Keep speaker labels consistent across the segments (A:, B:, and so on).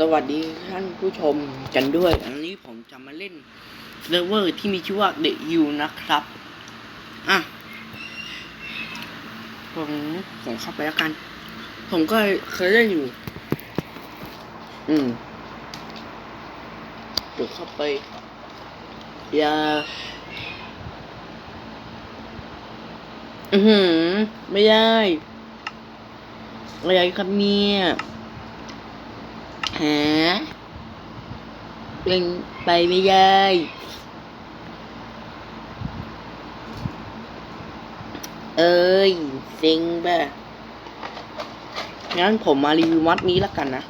A: สวัสดีท่านผู้ชมกันด้วย อันนี้ผมจะมาเล่นเซิร์ฟเวอร์ที่มีชื่อว่า The U นะครับ อะ ผมผมเข้าไปแล้วกัน ผมก็เคยเล่นอยู่ อืมกดเข้าไป อย่า อือหือ ไม่ได้อะไรครับเนี่ย หาเป็นไปไม่ได้เอ้ยเซ็งป่ะงั้นผมมารีวิวมัดนี้ล้วกันนะ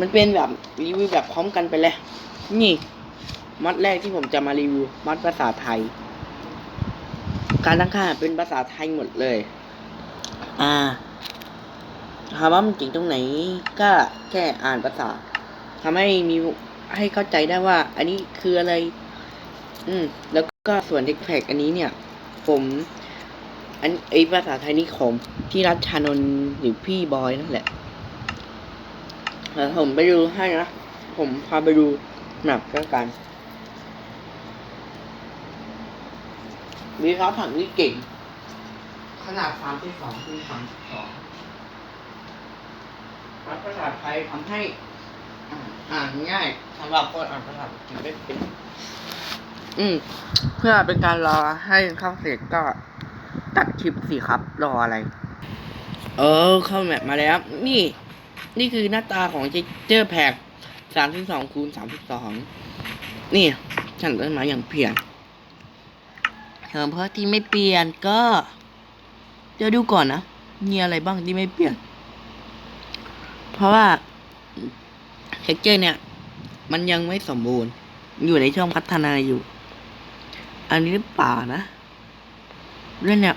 A: มันเป็นแบบรีวิวแบบพร้อมกันไปเลย นี่ มัดแรกที่ผมจะมารีวิว มัดภาษาไทย การตั้งค่าเป็นภาษาไทยหมดเลย อ่า ถามว่ามันจริงตรงไหนก็แค่อ่านภาษาทำให้มีให้เข้าใจได้ว่า อันนี้คืออะไร อืม แล้วก็ส่วนเทคแพกอันนี้เนี่ย ผม อันไอภาษาไทยนี่ของที่รัชชานนท์หรือพี่บอยนั่นแหละแล้วผมไปดูให้นะ ผมพาไปดูแมปก็กันวิเคราะห์ผังนี่เก่ง ขนาดสามที่สองคูณสามสอง รัฐภาษาไทยทำให้อ่านง่ายสำหรับคนอ่านภาษาอังกฤษไม่เป็นอืม เพื่อเป็นการรอให้เข้าเสร็จก็ตัดคลิปสิครับ รออะไร เออ เข้าแมปมาแล้ว นี่ นี่คือหน้าตาของเจเจอร์แพกสามสิบสองคูณสามสิบสองนี่ ฉันต้นม้อย่างเปลี่ยนเออเพราะที่ไม่เปลี่ยนก็ เดี๋ยวดูก่อนนะมีอะไรบ้างที่ไม่เปลี่ยน เพราะว่าเท็กเจอร์เนี่ย มันยังไม่สมบูรณ์ อยู่ในช่วงพัฒนาอยู่ อันนี้หรือเปล่านะเรื่องเนี่ย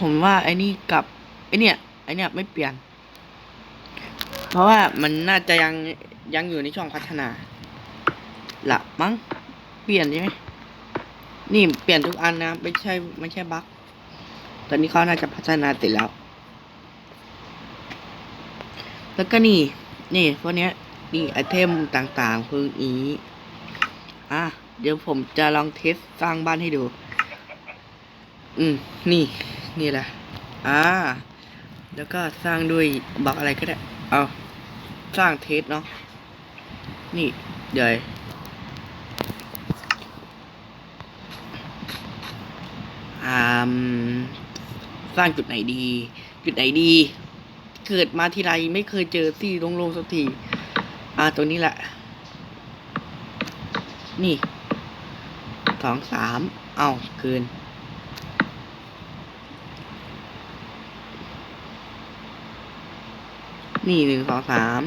A: ผมว่าไอ้นี่กับไอ้เนี่ยไอ้เนี่ยไม่เปลี่ยน เพราะว่ามันน่าจะยังยังอยู่ในช่วงพัฒนาละมั้งเปลี่ยนใช่ไหมนี่เปลี่ยนทุกอันนะ ไม่ใช่ไม่ใช่บั๊กตอนนี้เขาน่าจะพัฒนาเสร็จแล้ว แล้วก็นี่ นี่พวกเนี้ยนี่ไอเทมต่างๆพวกนี้อะ เดี๋ยวผมจะลองเทสสร้างบ้านให้ดู อืม นี่ นี่แหละ อ่า แล้วก็สร้างด้วยบล็อกอะไรก็ได้ เอา สร้างเทสเนาะ นี่ เดี๋ยวอ่าสร้างจุดไหนดี จุดไหนดี เกิดมาทีไรไม่เคยเจอที่โล่งๆสักที อ่าตัวนี้แหละ นี่สองสามเอาเกินนี่หนึ่งสองสาม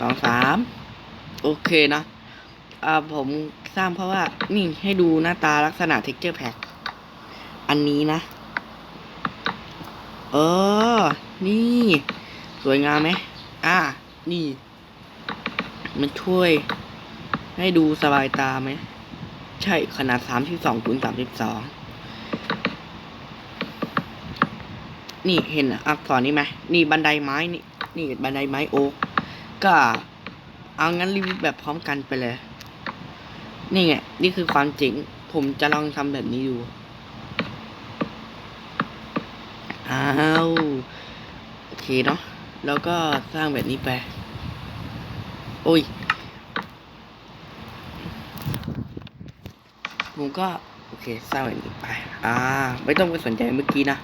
A: สองสามโอเคนะอ่าผมสร้างเพราะว่า นี่ให้ดูหน้าตาลักษณะ texture pack อันนี้นะ เออ นี่ สวยงามไหมอ่า นี่ มันช่วย ให้ดูสบายตาไหม ใช่ขนาดสามสิบสองคูณสามสิบสองนี่เห็นอักษรนี้ไหมนี่บันไดไม้นี่ นี่บันไดไม้โอ๊กก็ เอางั้นรีวิวแบบพร้อมกันไปเลย นี่ไง นี่คือความจริง ผมจะลองทำแบบนี้ดู อ้าวโอเคเนาะแล้วก็สร้างแบบนี้ไป โอ้ย ผมก็ โอเค สร้างแบบนี้ไป อ่า ไม่ต้องไปสนใจเมื่อกี้นะ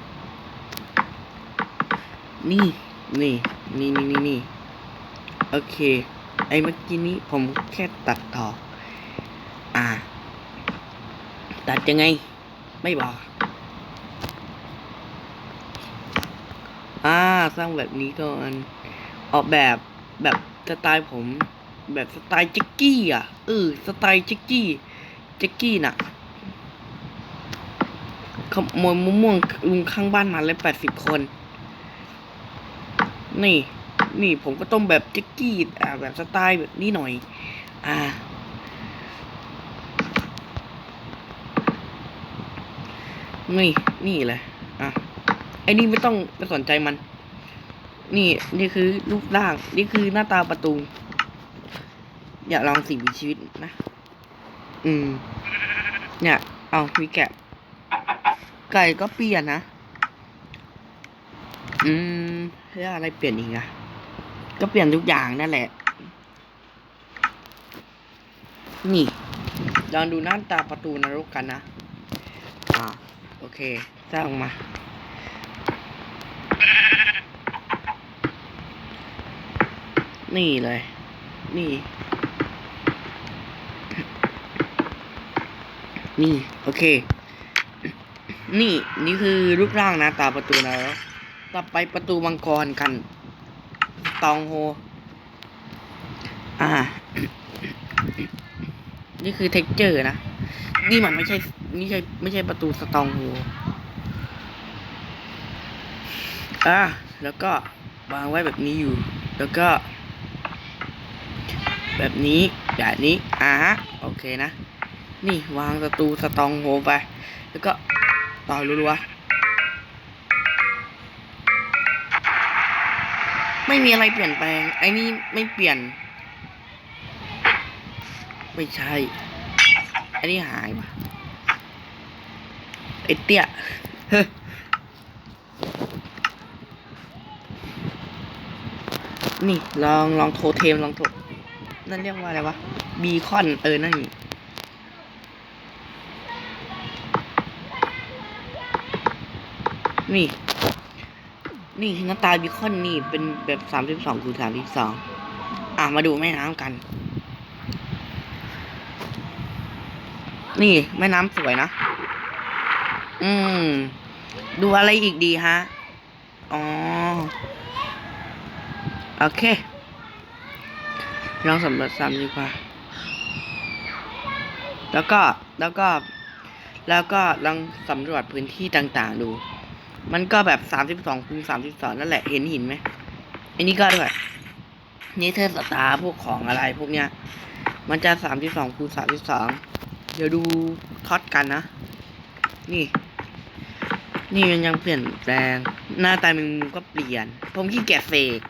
A: นี่ นี่ นี่นี่นี่นี่โอเค ไอ้เมื่อกี้นี้ผมแค่ตัดต่อ อ่า ตัดยังไง ไม่บอก อ่าสร้างแบบนี้ก่อน ออกแบบแบบสไตล์ผม แบบสไตล์จ็กกี้อะเออสไตล์จ็กกี้จ็กกี้น่ะขโมยมะม่วงลุงข้างบ้านมาเลยแปดสิบคน นี่ นี่ผมก็ต้องแบบจ็กกี้อ่าแบบสไตล์แบบนี้หน่อย อ่านี่ นี่เลยอะ ไอ้นี่ไม่ต้องไปสนใจมัน นี่นี่คือรูปร่าง นี่คือหน้าตาประตู อยากลองสิ่งมีชีวิตนะ อืม เนี่ย เอามีแกะ ไก่ก็เปลี่ยนนะ อืมแล้วอะไรเปลี่ยนอีกอะก็เปลี่ยนทุกอย่างนั่นแหละ นี่ ลองดูหน้าตาประตูนรกกันนะ อ่า โอเค สร้างมา นี่เลย นี่ นี่ โอเค นี่ นี่คือรูปร่างหนะตาประตูนะแล้วต่อไปประตูมังกรกัน ตองโฮ อ่า นี่คือเท็กเจอร์นะ นี่มันไม่ใช่ นี่ใช่ ไม่ใช่ประตูสตองโฮ อ่า แล้วก็วางไว้แบบนี้อยู่ แล้วก็ แบบนี้แบบนี้อ่าฮะโอเคนะ นี่วางประตูสตองโฮไป แล้วก็ต่อรัวๆไม่มีอะไรเปลี่ยนแปลง ไอ้นี่ไม่เปลี่ยน ไม่ใช่อันนี้หายว่ะไอ้เตี้ยเฮ้ยนี่ลองลองโทรเทมลองโทร นั่นเรียกว่าอะไรวะ บีคอน เออ นั่นนี่ นี่นี่หน้าตาบีคอนนี่เป็นแบบสามสิบสองคูณสามสิบสองอะมาดูแม่น้ำกัน นี่แม่น้ำสวยนะ อืม ดูอะไรอีกดีฮะ อ๋อ โอเค ลองสำรวจซ้ำดีกว่า แล้วก็แล้วก็ แล้วก็ลองสำรวจพื้นที่ต่างๆ ดู มันก็แบบสามสิบสองคูณสามสิบสองนั่นแหละเห็นหินไหมอันนี้ก็ด้วยนี่เธอสตาร์พวกของอะไรพวกเนี้ย มันจะสามสิบสองคูณสามสิบสองเดี๋ยวดูท็อตกันนะ นี่ นี่มันยังเปลี่ยนแปลง หน้าตามงมุมก็เปลี่ยน ผมขี้เกียจเฟก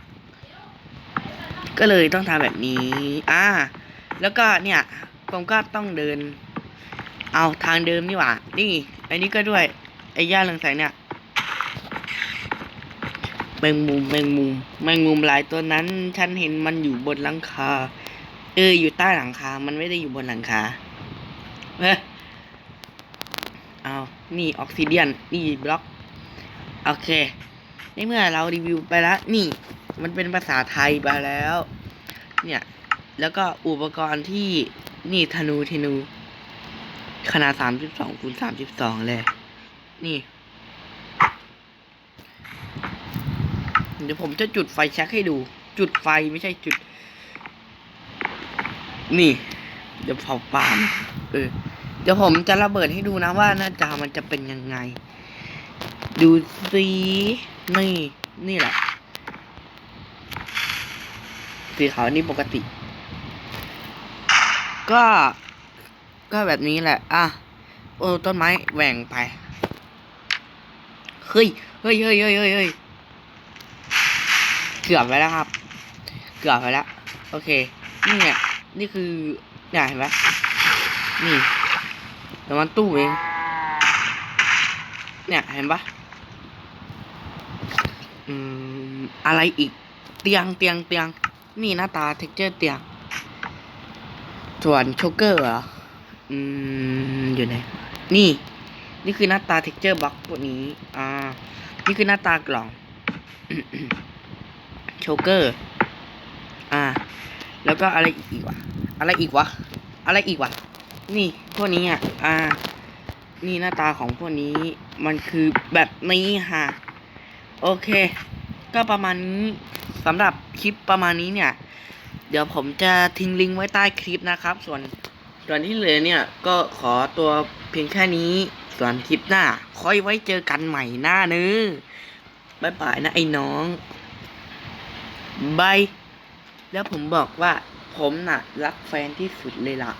A: ก็เลยต้องทำแบบนี้ อ่า แล้วก็เนี่ยผมก็ต้องเดิน เอาทางเดิมนี่หว่า นี่อันนี้ก็ด้วย ไอ้ย่าเรืองแสงเนี่ยแมงมุมแมงมุมแมงมุมหลายตัวนั้น ฉันเห็นมันอยู่บนหลังคา เออ อยู่ใต้หลังคา มันไม่ได้อยู่บนหลังคาเฮ้ยเอานี่ออกซิเดียน นี่บล็อก โอเคในเมื่อเรารีวิวไปแล้ว นี่ มันเป็นภาษาไทยไปแล้ว เนี่ย แล้วก็อุปกรณ์ที่นี่ธนูธนู ขนาดสามสิบสองคูณสามสิบสองเลย นี่ เดี๋ยวผมจะจุดไฟแช็กให้ดู จุดไฟไม่ใช่จุด นี่ เดี๋ยวเผาป่ามเออเดี๋ยวผมจะระเบิดให้ดูนะว่าหน้าจอมันจะเป็นยังไง ดูสินี่ นี่แหละ สีขาวนี่ปกติ ก็ ก็แบบนี้แหละ อะ โอ้ต้นไม้แหว่งไป เฮ้ย เฮ้ยเฮ้ยเฮ้ยเฮ้ยเกือบไปแล้วครับ เกือบไปแล้ว โอเค นี่ไงนี่คือเนี่ยเห็นไหมนี่แต่มันตู้เอง เนี่ยเห็นปะอืม อะไรอีก เตียงเตียงเตียง นี่หน้าตาเท็กเจอร์เตียงส่วนโชกเกอร์เหรอ อืม อยู่ไหน นี่ นี่คือหน้าตาเท็กเจอร์บล็อกพวกนี้ อ่า นี่คือหน้าตากล่องโชกเกอร์ อ่า แล้วก็อะไรอีกวะ อะไรอีกวะ อะไรอีกวะ นี่ พวกนี้อะ อ่า นี่หน้าตาของพวกนี้ มันคือแบบนี้ฮะ โอเค ก็ประมาณนี้ สำหรับคลิปประมาณนี้เนี่ย เดี๋ยวผมจะทิ้งลิงก์ไว้ใต้คลิปนะครับ ส่วนส่วนที่เหลือเนี่ยก็ขอตัวเพียงแค่นี้ ส่วนคลิปหน้า ค่อยไว้เจอกันใหม่หน้านื้อบายบายนะไอ้น้องบายแล้วผมบอกว่าผมน่ะ รักแฟนที่สุดเลยล่ะ